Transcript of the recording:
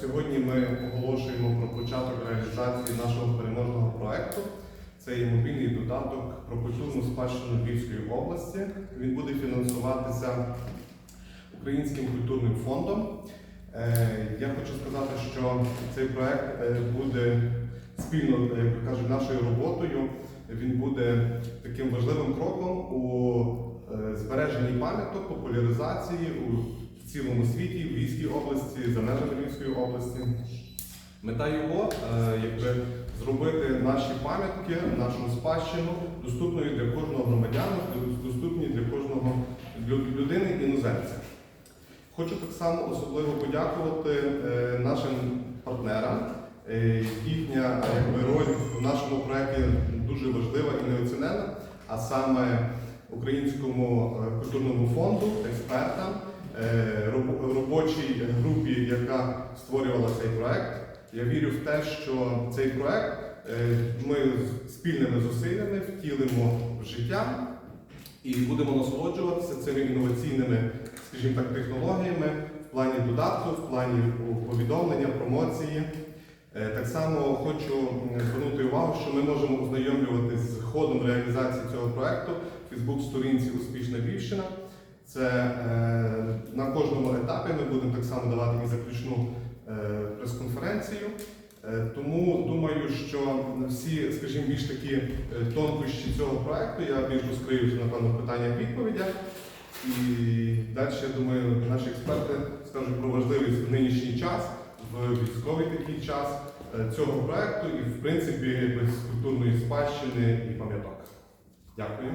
Сьогодні ми оголошуємо про початок реалізації нашого переможного проекту. Це є мобільний додаток про культурну спадщину Львівської області. Він буде фінансуватися Українським культурним фондом. Е, Я хочу сказати, що цей проект е, буде спільно, е, як кажуть, нашою роботою. Він буде таким важливим кроком у збереженні пам'яток, популяризації у цілому світі, в Львівській області, за межами Львівської області. Мета його е, якби зробити наші пам'ятки, нашу спадщину доступною для кожного громадянина, доступні для кожного людини іноземця. Хочу так само особливо подякувати е, нашим партнерам. Е, Їхня якби, роль в нашому проєкті дуже важлива і неоцінена, а саме Українському культурному фонду, експертам, створювала цей проект. Я вірю в те, що цей проект е, ми спільними зусиллями втілимо в життя і будемо насолоджуватися цими інноваційними, скажімо так, технологіями в плані додатку, в плані повідомлення, промоції. Е, Так само хочу звернути увагу, що ми можемо ознайомлюватися з ходом реалізації цього проекту в Фейсбук-сторінці Успішна Львівщина. Це е, на кожному етапі ми будемо так само давати і заключну е, прес-конференцію. Е, Тому думаю, що всі, скажімо, більш такі тонкощі цього проекту я більш розкрию напевно в питаннях відповідях. І далі, я думаю, наші експерти скажуть про важливість в нинішній час, в військовий такий час цього проекту і, в принципі, без культурної спадщини і пам'яток. Дякую.